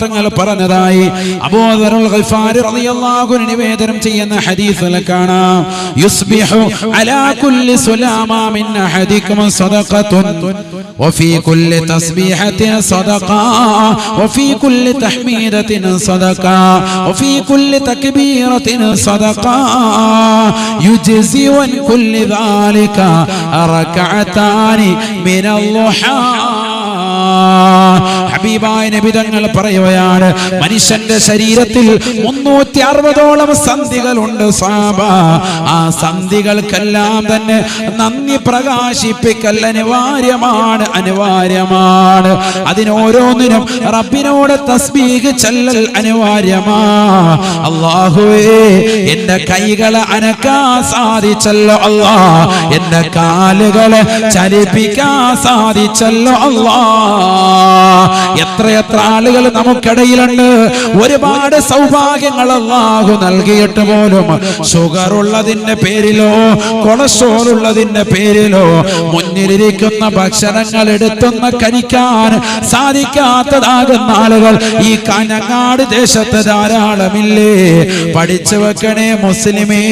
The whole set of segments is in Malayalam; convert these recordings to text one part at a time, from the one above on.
തങ്ങൾ പറഞ്ഞതായി അബൂദറുൽ ഗിഫാരി റളിയല്ലാഹു അൻഹു നിവേദനം ചെയ്യുന്ന ഹദീസിൽ കാണാം യുസ്ബിഹു അലാ കുല്ലി സുലാമ മിൻ അഹദികും സദഖത്തുൻ വഫീ കുല്ലി തസ്ബീഹത്തിൻ സദഖ വഫീ കുല്ലി തഹ്മീദത്തിൻ സദഖ വഫീ കുല്ലി തക്ബീറത്തിൻ സദഖ യുജ്സി വൻ കുല്ലി ذلك ركعتان من الضحى ഹബീബായ നബിതങ്ങൾ പറയുകയാണ് മനുഷ്യന്റെ ശരീരത്തിൽ മുന്നൂറ്റി അറുപതോളം സന്ധികളുണ്ട് സാബ. ആ സന്ധികൾക്കെല്ലാം തന്നെ നന്ദി പ്രകാശിപ്പിക്കൽ അനിവാര്യമാണ് അനിവാര്യമാണ്. അതിനോരോന്നിനും റബ്ബിനോട് തസ്ബീഹ് ചെല്ലൽ അനിവാര്യമാ. അള്ളാഹുവേ എന്റെ കൈകളെ അനക്കാൻ സാധിച്ചല്ലോ അല്ലാ എന്റെ കാലുകളെ ചലിപ്പിക്കാൻ സാധിച്ചല്ലോ അല്ലാ എത്രയെത്ര ആളുകൾ നമുക്കിടയിലുണ്ട്? ഒരുപാട് സൗഭാഗ്യങ്ങൾ അള്ളാഹു നൽകിയിട്ട് പോലും ഷുഗർ ഉള്ളതിന്റെ പേരിലോ കൊളസ്ട്രോൾ ഉള്ളതിന്റെ പേരിലോ മുന്നിലിരിക്കുന്ന ഭക്ഷണങ്ങൾ എടുത്തൊന്ന് കഴിക്കാൻ സാധിക്കാത്തതാകുന്ന ആളുകൾ ഈ കനങ്ങാട് ദേശത്ത് ധാരാളമില്ലേ? പഠിച്ചു വെക്കണേ മുസ്ലിമേ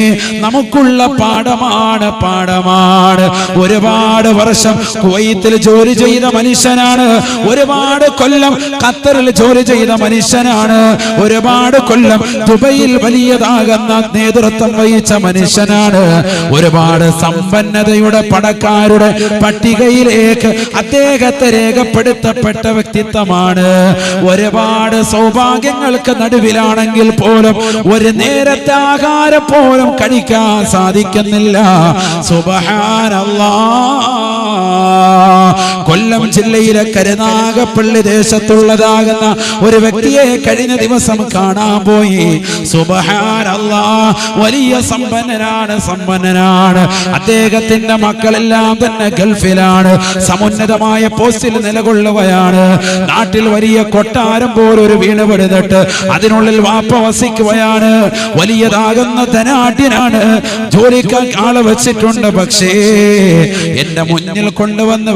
നമുക്കുള്ള പാഠമാണ് പാഠമാണ്. ഒരുപാട് വർഷം കുവൈത്തിൽ ജോലി ചെയ്ത മനുഷ്യനാണ് ഒരുപാട് കൊല്ലം ഖത്തറിൽ ജോലി ചെയ്ത മനുഷ്യനാണ്. ഒരുപാട് കൊല്ലം ദുബൈയിൽ വലിയതാകുന്ന നേതൃത്വം വഹിച്ച മനുഷ്യനാണ്. ഒരുപാട് സമ്പന്നതയുടെ പടക്കാരുടെ പട്ടികയിലേക്ക് അദ്ദേഹത്തെ രേഖപ്പെടുത്തപ്പെട്ട വ്യക്തിത്വമാണ്. ഒരുപാട് സൗഭാഗ്യങ്ങൾക്ക് നടുവിലാണെങ്കിൽ പോലും ഒരു നേരത്തെ ആഹാരം പോലും കഴിക്കാൻ സാധിക്കുന്നില്ല. സുബഹാനല്ലാ. കൊല്ലം ജില്ലയിലെ കരുനാഗപ്പള്ളി ദേശത്തുള്ളതാകുന്ന ഒരു വ്യക്തിയെ കഴിഞ്ഞ ദിവസം കാണാൻ പോയി. വലിയ സമ്പന്നനാണ് സമ്പന്നനാണ്. അദ്ദേഹത്തിന്റെ മക്കളെല്ലാം തന്നെ ഗൾഫിലാണ്. സമുന്നതമായ പോസ്റ്റിൽ നിലകൊള്ളുകയാണ്. നാട്ടിൽ വലിയ കൊട്ടാരം പോലൊരു വീണ് പെടുന്നിട്ട് അതിനുള്ളിൽ വാപ്പ വസിക്കുകയാണ്. വലിയതാകുന്ന ധനാഢ്യനാണ്. ജോലിക്കാൻ ആളെ വെച്ചിട്ടുണ്ട്. പക്ഷേ എന്റെ മുന്നിൽ കൊണ്ടുവന്ന്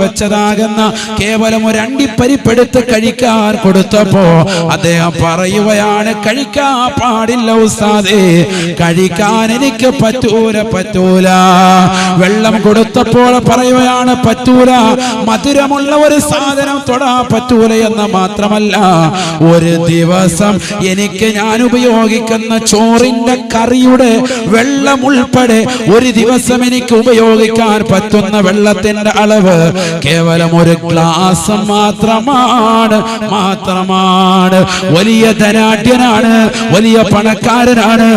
വെച്ചതാകുന്ന കേവലം ഒരു അണ്ടിപ്പരിപ്പെടുത്ത് കഴിക്കാൻ കൊടുത്തപ്പോ അദ്ദേഹം പറയുകയാണ് കഴിക്കാൻ പാടില്ല ഉസ്താദേ കഴിക്കാൻ എനിക്ക് പറ്റൂല പറ്റൂല. വെള്ളം കൊടുത്തപ്പോൾ പറയുകയാണ് പറ്റൂല മധുരമുള്ള ഒരു സാധനം തൊടാ പറ്റൂല എന്ന് മാത്രമല്ല ഒരു ദിവസം എനിക്ക് ഞാൻ ഉപയോഗിക്കുന്ന ചോറിന്റെ കറിയുടെ വെള്ളം ഉൾപ്പെടെ ഒരു ദിവസം എനിക്ക് ഉപയോഗിക്കാൻ പറ്റുന്ന വെള്ളത്തിന്റെ അളവ് കേവലം ഒരു ഗ്ലാസ് മാത്രമാണ് മാത്രമാണ്. വലിയ ധനാഢ്യനാണ് വലിയ പണക്കാരനാണ്.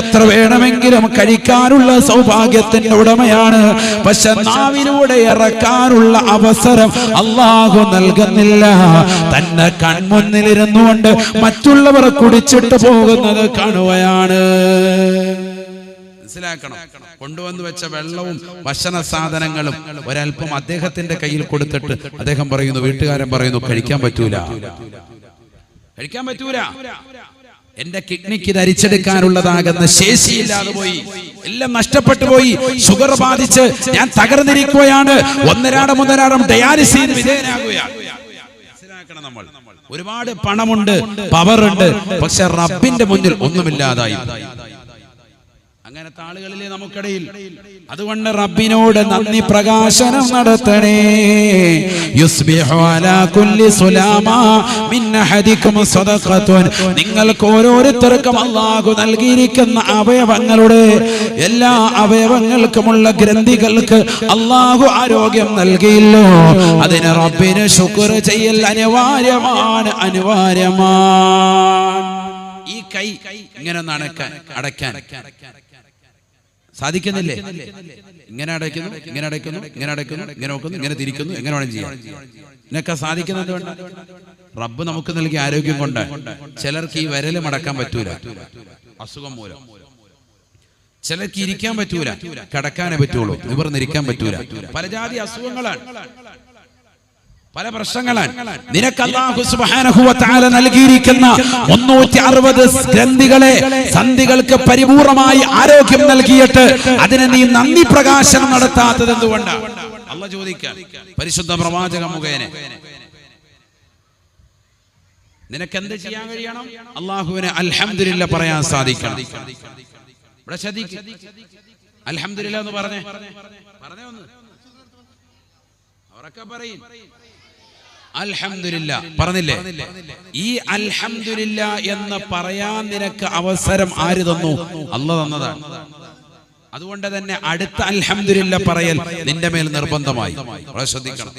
എത്ര വേണമെങ്കിലും കഴിക്കാനുള്ള സൗഭാഗ്യത്തിന്റെ ഉടമയാണ്. പക്ഷെ നാവിലൂടെ ഇറക്കാനുള്ള അവസരം അള്ളാഹു നൽകുന്നില്ല. തന്നെ കൺമുന്നിലിരുന്നുകൊണ്ട് മറ്റുള്ളവർ കുടിച്ചിട്ട് പോകുന്നത് കാണുകയാണ്. മനസ്സിലാക്കണം. കൊണ്ടുവന്നു വെച്ച വെള്ളവും ഭക്ഷണ സാധനങ്ങളും ഒരല്പം അദ്ദേഹത്തിന്റെ കയ്യിൽ കൊടുത്തിട്ട് അദ്ദേഹം പറയുന്നു വീട്ടുകാരൻ പറയുന്നു കഴിക്കാൻ പറ്റൂല. കഴിക്കാൻ പറ്റൂല. എന്റെ കിഡ്നിക്ക് ധരിച്ചെടുക്കാനുള്ളതാകുന്ന ശേഷിയില്ലാതെ പോയി. എല്ലാം നഷ്ടപ്പെട്ടു പോയി. ഷുഗർ ബാധിച്ച് ഞാൻ തകർന്നിരിക്കുകയാണ്. ഒന്നരാടം ഒന്നരാടം ഡയാലിസിന് വിധേയനാകുകയാണ്. നമ്മൾ. ഒരുപാട് പണമുണ്ട് പവറുണ്ട്. പക്ഷെ റബ്ബിന്റെ മുന്നിൽ ഒന്നുമില്ലാതായി. അങ്ങനത്തെ ആളുകളിലെ നമുക്കിടയിൽ. അതുകൊണ്ട് റബ്ബിനോട് നന്ദി പ്രകാശനം നടത്തണേ. നിങ്ങൾക്ക് ഓരോരുത്തർക്കും അള്ളാഹു നൽകിയിരിക്കുന്ന അവയവങ്ങളുടെ എല്ലാ അവയവങ്ങൾക്കുമുള്ള ഗ്രന്ഥികൾക്ക് അള്ളാഹു ആരോഗ്യം നൽകിയില്ലോ. അതിന് റബ്ബിന് ശുക്ർ ചെയ്യൽ അനിവാര്യമാണ് അനിവാര്യമാണ്. ഈ കൈ ഇങ്ങനെ നടക്കാൻ അടയ്ക്കാൻ. സാധിക്കുന്നില്ലേ? ഇങ്ങനെ അടയ്ക്കുന്നു ഇങ്ങനെ അടയ്ക്കുന്നു ഇങ്ങനെ അടയ്ക്കുന്നു ഇങ്ങനെ നോക്കുന്നു ഇങ്ങനെ തിരിക്കുന്നു എങ്ങനെ വേണം ചെയ്യാം. ഇതിനൊക്കെ സാധിക്കുന്നത് വേണ്ട റബ്ബ് നമുക്ക് നൽകിയ ആരോഗ്യം കൊണ്ട് ചിലർക്ക് ഈ വിരൽ മടക്കാൻ പറ്റൂല. അസുഖം മൂലം. ചിലർക്ക് ഇരിക്കാൻ പറ്റൂല കിടക്കാനേ പറ്റുള്ളൂ നിവർന്നിരിക്കാൻ പറ്റൂല. പല ജാതി അസുഖങ്ങളാണ്. പല പ്രശ്നങ്ങളാണ് നിനക്ക് അള്ളാഹു തആല നൽകിയിരിക്കുന്ന 360 ഗ്രന്ഥികളെ സന്ധികൾക്ക് പരിപൂർണമായി ആരോഗ്യം നൽകിയിട്ട് അതിനെ നീ നന്ദി പ്രകാശനം നടത്താത്തത് എന്തുകൊണ്ടാണ് അല്ല ചോദിക്കാൻ പരിശുദ്ധ പ്രവാചക മുഖേന നിനക്ക് എന്ത് ചെയ്യാൻ കഴിയണം? അള്ളാഹുവിനെ അൽഹംദുലില്ല പറയാൻ സാധിക്കണം. ഇവിടെ ശ്രദ്ധിക്ക്. അൽഹംദുലില്ല എന്ന് പറഞ്ഞേ. പറഞ്ഞേ ഒന്ന്. അവരൊക്കെ പറയും. അൽഹംദുലില്ല. പറഞ്ഞില്ലേ? ഈ അൽഹംദുലില്ല എന്ന് പറയാൻ നിനക്ക് അവസരം ആര് തന്നു? അല്ല തന്നതാണ്. അതുകൊണ്ട് തന്നെ അടുത്ത അൽഹംദുലില്ല പറയൽ നിന്റെ മേൽ നിർബന്ധമായി. ശ്രദ്ധിക്കണം.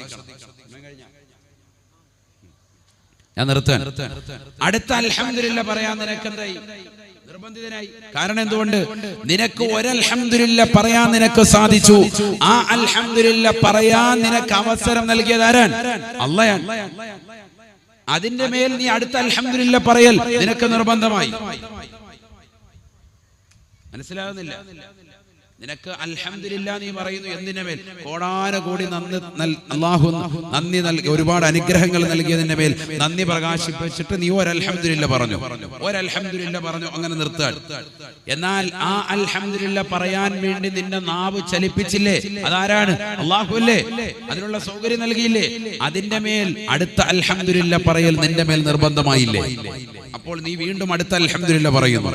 ഞാൻ നിർത്താൻ അടുത്ത അൽഹംദുലില്ല പറയാൻ നിനക്ക് എന്തായി നിർബന്ധിതനായി. കാരണം എന്തുകൊണ്ട്? നിനക്ക് ഒരൽഹമില്ല പറയാൻ നിനക്ക് സാധിച്ചു. ആ അൽഹമില്ല പറയാൻ നിനക്ക് അവസരം നൽകിയത് ആരാൻ അള്ളയാൻ അതിന്റെ മേൽ നീ അടുത്ത അൽഹമില്ല പറയൽ നിനക്ക് നിർബന്ധമായി. മനസ്സിലാകുന്നില്ല നിനക്ക് അൽഹമില്ല നീ പറയുന്നു എന്തിന്റെ മേൽ? കോടാന കോടി നന്ദി അള്ളാഹു നന്ദി നൽകി ഒരുപാട് അനുഗ്രഹങ്ങൾ നൽകിയതിന്റെ മേൽ നന്ദി പ്രകാശിപ്പിച്ചിട്ട് നീ ഒരൽഹമില്ല പറഞ്ഞു. ഒരൽഹമില്ല പറഞ്ഞു അങ്ങനെ നിർത്താൻ എന്നാൽ ആ അൽഹംദുലില്ല പറയാൻ വേണ്ടി നിന്നെ നാവ് ചലിപ്പിച്ചില്ലേ? അതാരാണ്? അള്ളാഹു അല്ലേ? അതിനുള്ള സൗകര്യം നൽകിയില്ലേ? അതിന്റെ മേൽ അടുത്ത അൽഹംദുലില്ല പറയൽ നിന്റെ മേൽ നിർബന്ധമായില്ലേ? അപ്പോൾ നീ വീണ്ടും അടുത്ത അൽഹംദുലില്ല പറയുന്നു.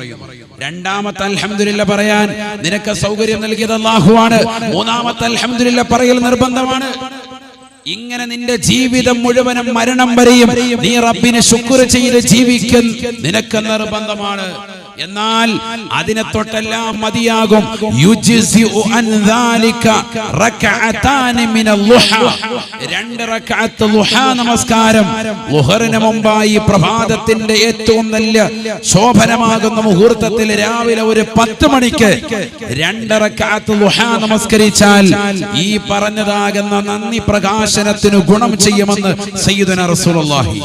രണ്ടാമത്തെ അൽഹംദുലില്ല പറയാൻ നിനക്ക് സൗകര്യം നൽകിയത് അള്ളാഹുവാണ് മൂന്നാമത്തെ അൽഹംദുലില്ല പറയൽ നിർബന്ധമാണ്. ഇങ്ങനെ നിന്റെ ജീവിതം മുഴുവനും മരണം വരെയും നീ റബ്ബിനെ ശുക്ർ ചെയ്ത് ജീവിക്കൻ നിനക്ക് നിർബന്ധമാണ്. എന്നാൽ അതിനെ തൊട്ടെല്ലാം മതിയാകും. രണ്ട് റക്അത്ത് ളുഹ നമസ്കാരം. ലുഹറിന് മുമ്പായി പ്രഭാതത്തിന്റെ ഏറ്റവും നല്ല ശോഭനമാകുന്ന മുഹൂർത്തത്തിൽ രാവിലെ ഒരു പത്ത് മണിക്ക് രണ്ട് റക്അത്ത് ളുഹ നമസ്കരിച്ചാൽ ഈ പറഞ്ഞതാകുന്ന നന്ദി പ്രകാശനത്തിന് ഗുണം ചെയ്യുമെന്ന് സയ്യിദുന റസൂലുള്ളാഹി.